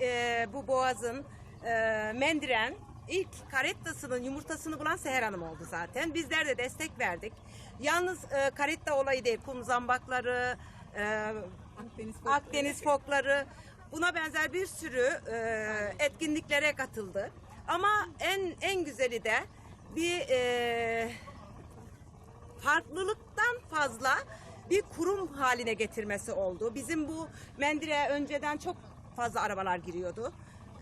e, bu boğazın e, mendiren ilk karettasının yumurtasını bulan Seher Hanım oldu zaten. Bizler de destek verdik. Yalnız e, karetta olayı değil, kum zambakları, e, Akdeniz fokları. Akdeniz fokları buna benzer bir sürü e, etkinliklere katıldı. Ama en en güzeli de bir e, farklılıktan fazla bir kurum haline getirmesi oldu. Bizim bu Mendire önceden çok fazla arabalar giriyordu.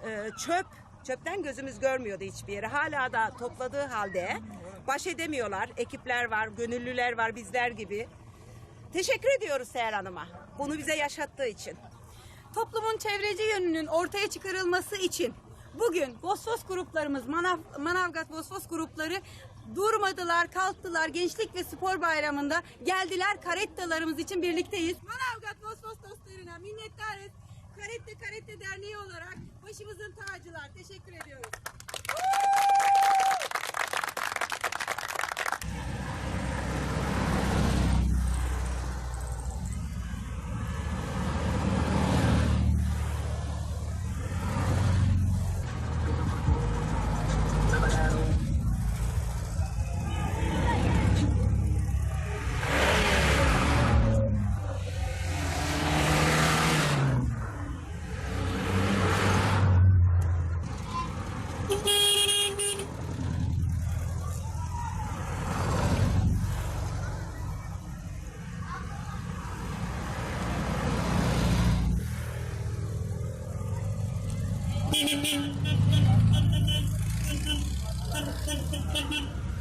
Ee, çöp, çöpten gözümüz görmüyordu hiçbir yere. Hala da topladığı halde baş edemiyorlar. Ekipler var, gönüllüler var bizler gibi. Teşekkür ediyoruz Seher Hanım'a. Bunu bize yaşattığı için. Toplumun çevreci yönünün ortaya çıkarılması için bugün Vosvos gruplarımız, Manav, Manavgat Vosvos grupları durmadılar, kalktılar. Gençlik ve Spor Bayramı'nda geldiler karettalarımız için birlikteyiz. Manavgat Vosvos dostlarına minnettarız. Karette Karette Derneği olarak başımızın tacılar. Teşekkür ediyoruz. Thank you.